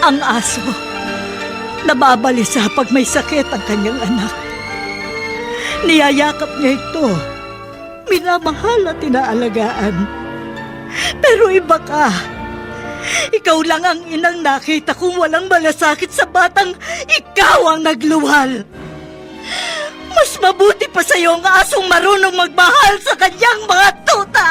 Ang aso, nababalisa pag may sakit ang kanyang anak. Niyayakap niya ito. Minamahal at inaalagaan. Pero iba ka. Ikaw lang ang inang nakita kong walang malasakit sa batang ikaw ang nagluwal. Mas mabuti pa sa'yo ang asong marunong magmahal sa kanyang mga tuta.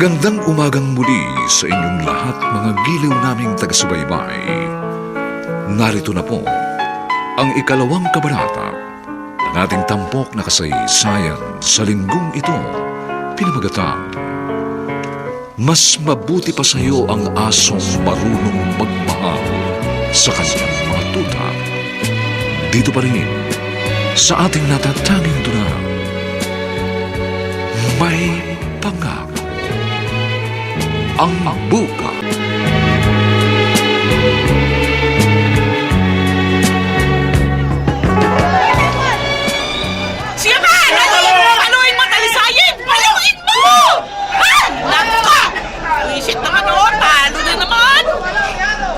Magandang umagang muli sa inyong lahat mga giliw naming taga-subaybay. Narito na po ang ikalawang kabanata ng ating tampok na kasaysayan sa linggong ito, pinamagatang Mas mabuti pa sa iyo ang asong marunong magmahal sa kanyang mga tuta. Dito pa rin sa ating natatanging tuna, may pangako ang buka. Sige ba? Paluin mo, talisayin! Paluin mo! Ha? Naka! Wisit naman o, talo na naman!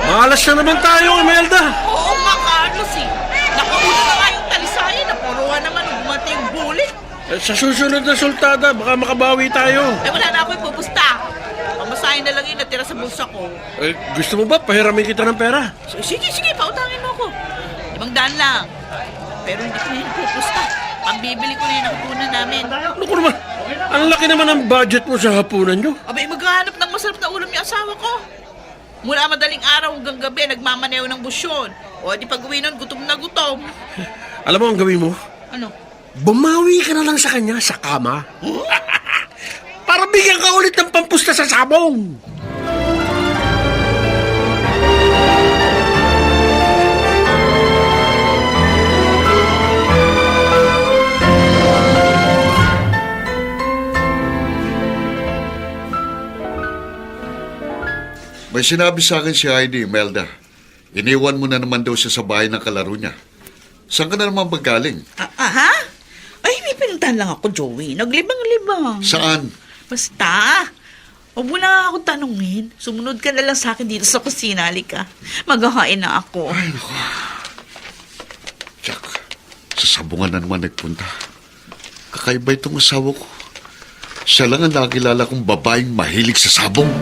Malas na naman tayo, Imelda. Oo nga, Carlos eh. Nakauna na nga yung talisayin, napuruan naman ng bumating bulit. Eh, Sa susunod na sultada, baka makabawi tayo. Eh wala na ako yung natira sa bulsa ko. Eh, gusto mo ba pahiramin kita ng pera? S- Sige, sige, pautangin mo ako. Limang daan lang. Pero hindi ko na yun ipupusta. Pambibili ko na yung nakupunan namin. Ano ko naman? Ang laki naman ang budget mo sa hapunan nyo. Abay, maghahanap ng masarap na ulam yung asawa ko. Mula madaling araw hanggang gabi, nagmamaneho ng busyon. O di pag uwi nun, gutom na gutom. Alam mo ang gawin mo? Ano? Bumawi ka na lang sa kanya sa kama. Para bigyan ka ulit ng pampusta sa sabong. May sinabi sa akin si Heidi, Melda. Iniwan mo na naman daw siya sa bahay ng kalaro niya. Saan ka na naman magaling? Ah, aha? Ay, may pinuntahan lang ako, Joey. Naglibang-libang. Saan? Basta. Huwag mo na akong tanungin. Sumunod ka na lang sa akin dito sa kusina, halika. Maghahain na ako. Ay, naku. Jack, sa sabungan na naman nagpunta. Kakaiba itong asawa ko. Siya lang ang nakilala kong babaeng mahilig sa sabong.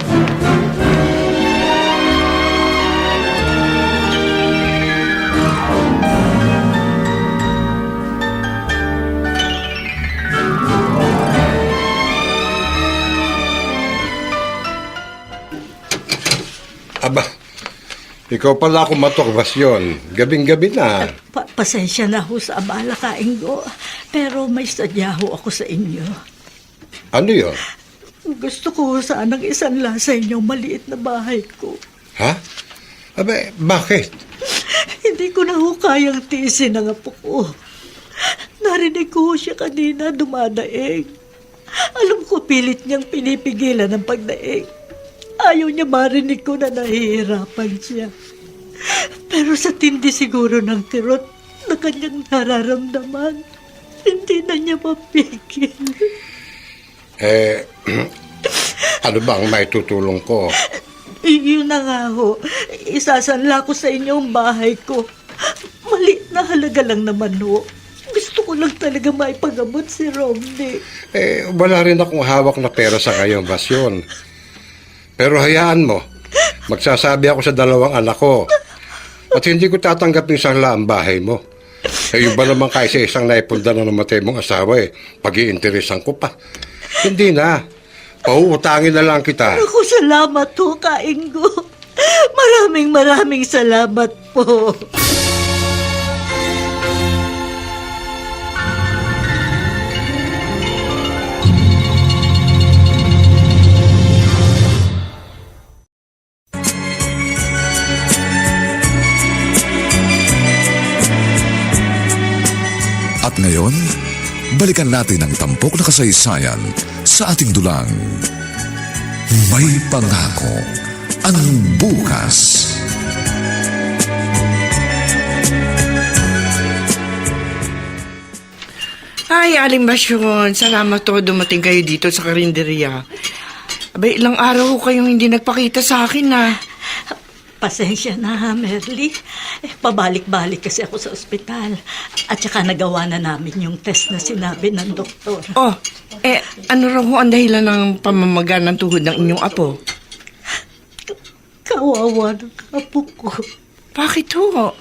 Ikaw pala ako matokbasyon. Gabing-gabi na. Pa- pasensya na ho sa abala kainggo, pero may sadya ho ako sa inyo. Ano yun? Gusto ko sanang isanla sa inyong maliit na bahay ko. Ha? Abe, bakit? Hindi ko na ho kayang tiisin ang apo ko. Narinig ko siya kanina dumadaig. Alam ko pilit niyang pinipigilan ang pagdaig. Ayaw niya marinig ko na nahihirapan siya. Pero sa tindi siguro ng kirot na kanyang nararamdaman, hindi na niya mapigil. Eh, ano bang may tutulong ko? Iyon na nga ho. Isasanla ko sa inyo ang bahay ko. Mali na halaga lang naman ho. Gusto ko lang talaga maipagamot si Romney. Eh, wala rin akong hawak na pera sa ngayong basyon. Pero hayaan mo, magsasabi ako sa dalawang anak ko. At hindi ko tatanggapin sangla ang bahay mo. Eh, yung ba naman kaysa isang naipunda na namatay mong asawa eh, pag-iinteresan ko pa. Hindi na. Pauutangin na lang kita. Ako salamat ho, Kainggo. Maraming maraming salamat po. Ngayon, balikan natin ang tampok na kasaysayan sa ating dulang. May pangako ang bukas. Ay, Aling Basyon, salamat to dumating kayo dito sa karinderya. Abay, ilang araw ko kayong hindi nagpakita sa akin na. Pasensya na Merly. Eh, pabalik-balik kasi ako sa ospital. At saka nagawa na namin yung test na sinabi ng doktor. Oh, eh, ano raw ho ang dahilan ng pamamaga ng tuhod ng inyong apo? Kawawa ng apo ko. Bakit ho?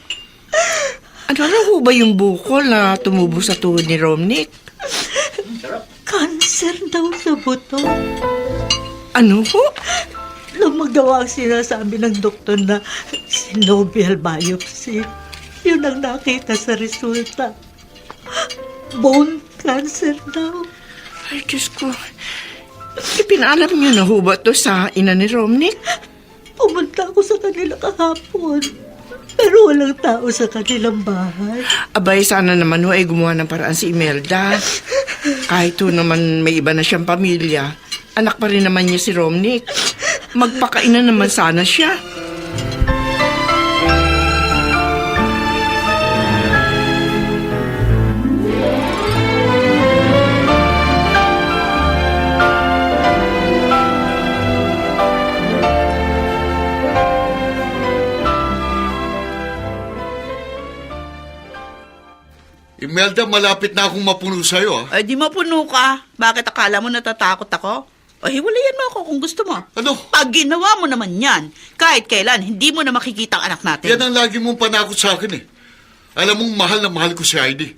Ano raw ho ba yung bukol na tumubo sa tuhod ni Romnick? Cancer daw sa buto. Ano ho? Lumagawa ang sinasabi ng doktor na synovial biopsy. Yun ang nakita sa resulta. Bone cancer daw. Ay, Diyos ko. Ipinalam niyo na ho ba to sa ina ni Romnick? Pumunta ako sa kanila kahapon. Pero walang tao sa kanilang bahay. Abay, sana naman ho ay gumawa ng paraan si Imelda. Kahit ho naman may iba na siyang pamilya, anak pa rin naman niya si Romnick. Magpakaina naman sana siya. Imelda, malapit na akong mapuno sa'yo. ah. Ay, di mapuno ka. Bakit akala mo natatakot ako? O hiwalayan mo ako kung gusto mo. Ano? Pag ginawa mo naman yan, kahit kailan, hindi mo na makikita ang anak natin. Yan ang lagi mong panakot sa akin eh. Alam mong mahal na mahal ko si Heidi.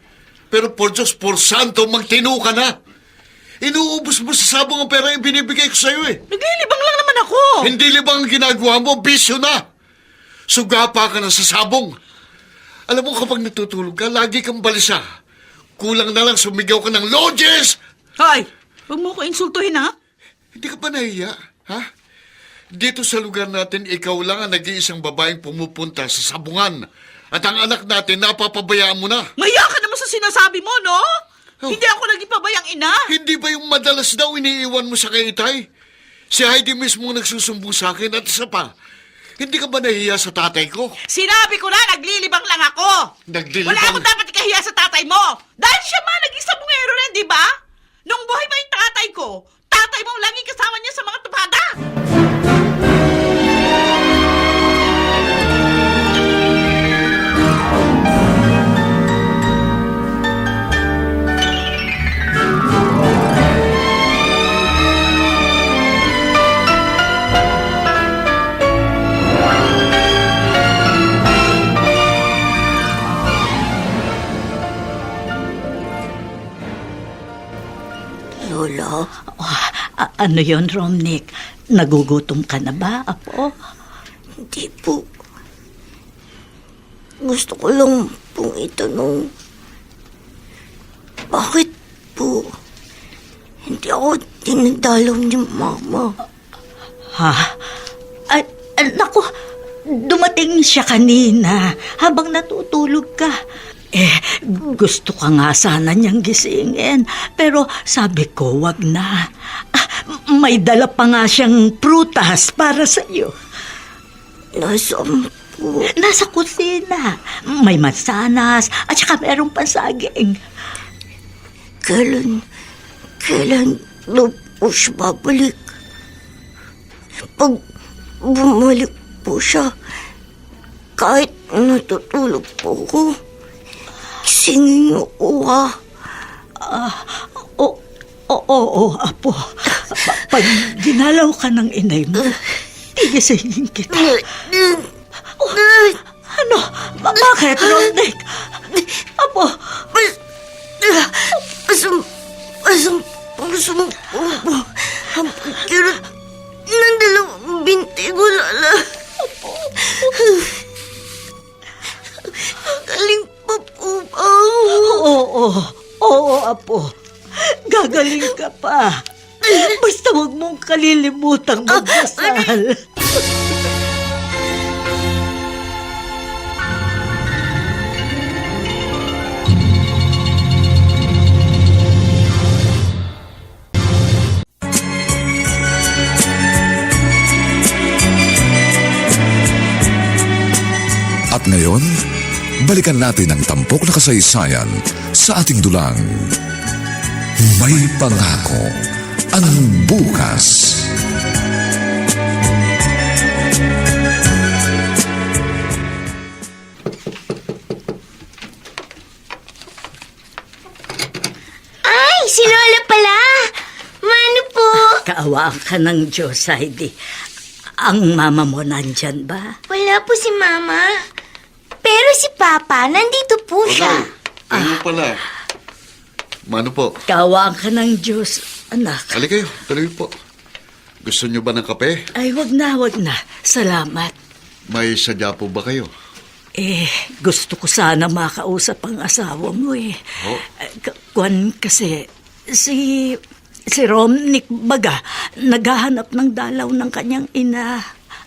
Pero por Diyos, por santo, magtino ka na. Inuubos mo sa sabong ang pera yung binibigay ko sa'yo eh. Naglilibang lang naman ako. Hindi libang ang ginagawa mo, bisyo na. Sugapa ka na sa sabong. Alam mo kapag natutulog ka, lagi kang balisa. Kulang na lang sumigaw ka ng lodges. Hoy, huwag mo ko insultuhin ha. Hindi ka ba nahiya? Ha? Dito sa lugar natin, ikaw lang ang nag-iisang babaeng pumupunta sa sabungan. At ang anak natin, napapabayaan mo na. Maya ka naman sa sinasabi mo, no? Oh. Hindi ako naging pabayang ina. Hindi ba yung madalas daw iniiwan mo sa kay Itay? Si Heidi mismo nagsusumbong sa akin at isa pa. Hindi ka ba nahiya sa tatay ko? Sinabi ko na, naglilibang lang ako. Naglilibang? Wala akong dapat ikahiya sa tatay mo. Dahil siya man, naging sabungero rin, di ba? Nung buhay pa yung tatay ko, tatay mo laging kasama niya sa mga tupada. Ano yon Romnick? Nagugutom ka na ba, apo? Hindi po. Gusto ko lang pong itanong. Bakit po? Hindi ako dinadalaw ni Mama. Ha? Ay, naku, dumating siya kanina habang natutulog ka. Eh, gusto ka nga sana niyang gisingin. Pero sabi ko, wag na. Ah, may dala pa nga siyang prutas para sa iyo. Nasaan po? Nasa kusina. May mansanas at saka merong pasaging. Kailan, kailan daw po siya babalik? Pag bumalik po siya, kahit natutulog po ko, singin niyo ko ha. Oo, oo, oo, apo. Pa- Pag ginalaw ka ng inay mo, tigisingin kita. Oh, ano? Ba- bakit, Rodnick? Apo, asam, asam, upo. Ang pagkirot ng dalawang binti ko, Lala. Galing pa po ba? oo, oo, oo, apo. Gagaling ka pa. Basta huwag mong kalilimutang magdasal. At ngayon, balikan natin ang tampok na kasaysayan sa ating dulang. May pangako ang bukas. Ay, si Lola pala. Mano po? Kaawaan ka ng Diyos, Heidi. Ang mama mo nandyan ba? Wala po si Mama. Pero si Papa, nandito po siya. Ano pala? Mano po? Kaawaan ka ng Diyos, anak. Halika kayo, tuloy po. Gusto niyo ba ng kape? Ay, wag na, wag na. Salamat. May sadya po ba kayo? Eh, gusto ko sana makausap ang asawa mo eh. Oh. K- Kwan kasi, si, si Romnick Baga, naghahanap ng dalaw ng kanyang ina.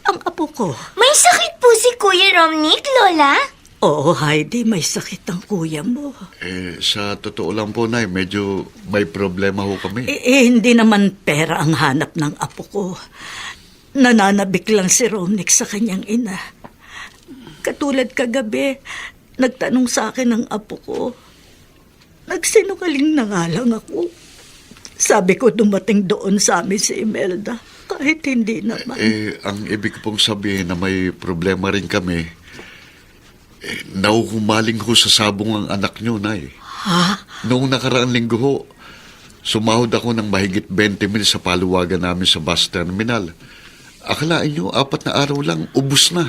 Ang apo ko. May sakit po si Kuya Romnick, Lola? Oo, Heidi, may sakit ang kuya mo. Eh, sa totoo lang po, Nay, medyo may problema ho kami. Eh, eh, hindi naman pera ang hanap ng apo ko. Nananabik lang si Romnick sa kanyang ina. Katulad kagabi, nagtanong sa akin ang apo ko. Nagsinungaling na nga lang ako. Sabi ko dumating doon sa amin si Imelda. Kahit hindi naman. Eh, ang ibig pong sabihin na may problema rin kami, eh, nauhumaling ho sa sabong ang anak niyo, Nay. Ha? Noong nakaraang linggo ho, sumahod ako ng mahigit 20 mil sa paluwagan namin sa bus terminal. Akalain niyo, apat na araw lang, ubus na.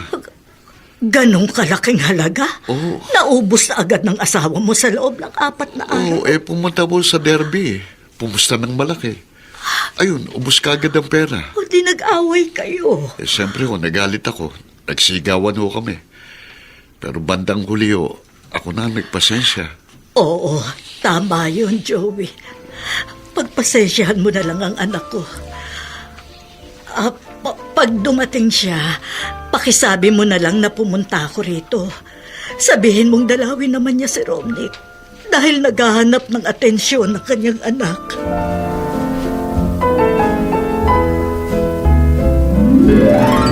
Ganong kalaking halaga? Oo. Naubos na agad ng asawa mo sa loob ng apat na araw. Oo, eh pumunta po sa derby. Pumusta ng malaki. Ayun, ubus ka agad ang pera. O di nag-away kayo. Eh, siyempre ho, nagalit ako. Nagsigawan ho kami. Pero bandang huli ako na nagpasensya. Oo, tama yun, Joey. Pagpasensyahan mo na lang ang anak ko. Ah, pa- pag dumating siya, pakisabi mo na lang na pumunta ako rito. Sabihin mong dalawin naman niya si Romnick dahil naghahanap ng atensyon ng kanyang anak. Imelda,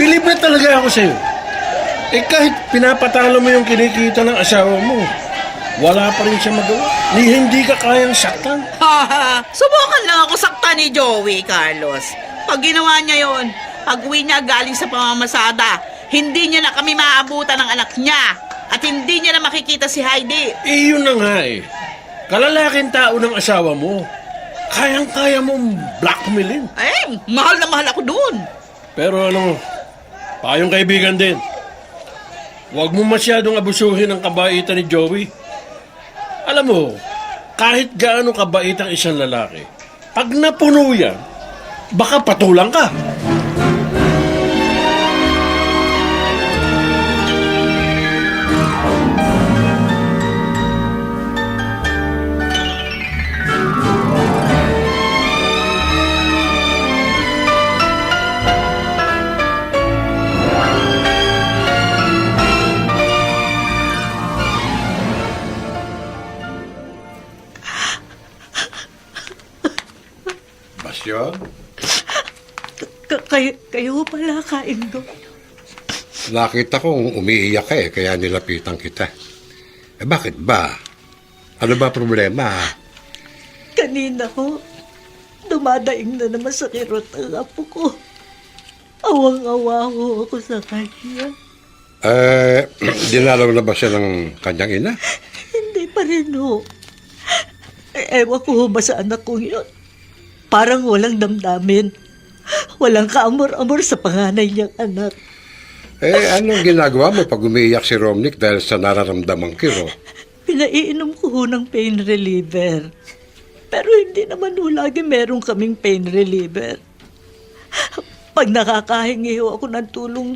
bilib na talaga ako sa'yo. Eh kahit pinapatalo mo yung kinikita ng asawa mo, wala pa rin siya magawa. Ni hindi ka kayang saktan. Haha, subukan lang ako sakta ni Joey, Carlos. Pag ginawa niya yon, pag uwi niya galing sa pamamasada, hindi niya na kami maabutan ng anak niya. At hindi niya na makikita si Heidi. Eh yun na nga eh. Kalalaking tao ng asawa mo. kayang-kaya mong blackmailin. Eh, mahal na mahal ako doon. Pero ano, payong kaibigan din. Huwag mo masyadong abusuhin ang kabaitan ni Joey. Alam mo, kahit gaano kabait ang isang lalaki, pag napuno yan, baka patulang ka. Pala kain ko. nakita kong umiiyak ka eh, kaya nilapitan kita. Eh bakit ba? Ano ba problema? Kanina ho, dumadaing na naman sa kirot ang apo ko. Awang-awa ho ako sa kanya. Eh, dinalaw na ba siya ng kanyang ina? Hindi pa rin ho. E- ewan ko ho ba sa anak kong yun. Parang walang damdamin. Walang kaamor-amor sa panganay niyang anak. Eh, anong ginagawa mo pag umiiyak si Romnick dahil sa nararamdamang kiro? Pinaiinom ko ho ng pain reliever. Pero hindi naman ho lagi meron kaming pain reliever. Pag nakakahingi ho ako ng tulong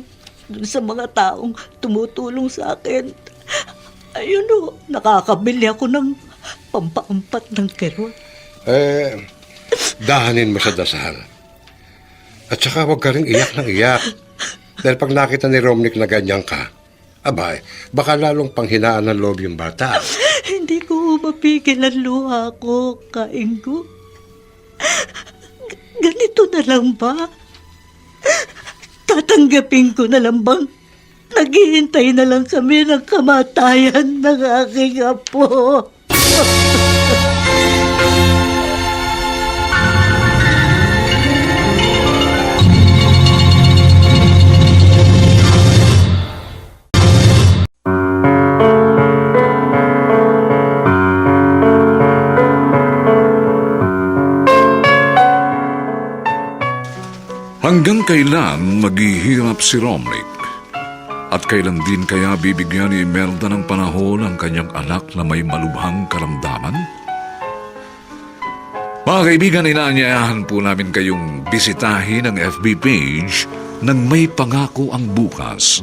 dun sa mga taong tumutulong sa akin, ayun ho, nakakabili ako ng pampaampat ng kerot. Eh, dahanin mo sa dasal. At saka huwag ka rin iyak ng iyak. Dahil pag nakita ni Romnick na ganyan ka, abay, baka lalong panghinaan ng loob yung bata. Hindi ko mapigil ang luha ko, kain ko. G- Ganito na lang ba? Tatanggapin ko na lang bang naghihintay na lang kami ng kamatayan ng aking apo? Kailan maghihirap si Romnick? At kailan din kaya bibigyan ni Imelda ng panahon ang kanyang anak na may malubhang karamdaman? Mga kaibigan, inaanyayahan po namin kayong bisitahin ang FB page ng May Pangako ang Bukas.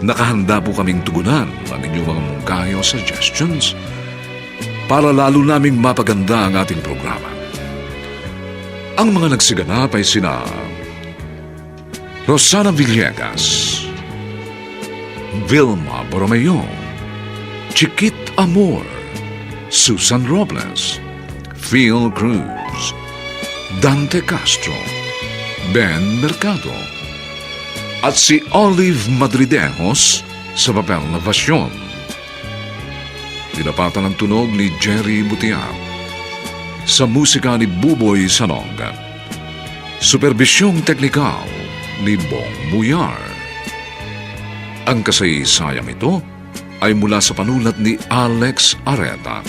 Nakahanda po kaming tugunan ang inyong mga mungkahi o suggestions para lalo naming mapaganda ang ating programa. Ang mga nagsiganap ay sina Rosana Villegas, Vilma Borromeo, Chiquit Amor, Susan Robles, Phil Cruz, Dante Castro, Ben Mercado, at si Olive Madridejos sa papel na Vasyon. Tinapatan ng tunog ni Jerry Butiap sa musika ni Buboy Salonga. Superbisyong teknikal ni Bong Muyar. Ang kasaysayang ito ay mula sa panulat ni Alex Areta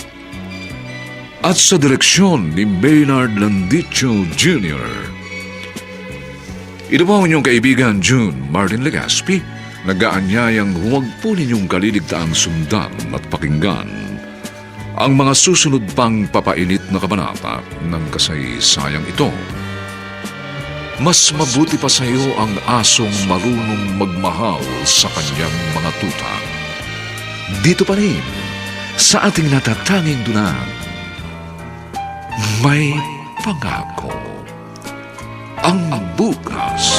at sa direksyon ni Maynard Landicho Jr. Ang inyong kaibigan June Martin Legaspi, nag-aanyayang huwag po ninyong kaliligtaan sundan at pakinggan ang mga susunod pang papainit na kabanata ng kasaysayang ito. Mas mabuti pa sa iyo ang asong marunong magmahal sa kanyang mga tuta. Dito pa rin, sa ating natatanging dunang, may pangako ang bukas.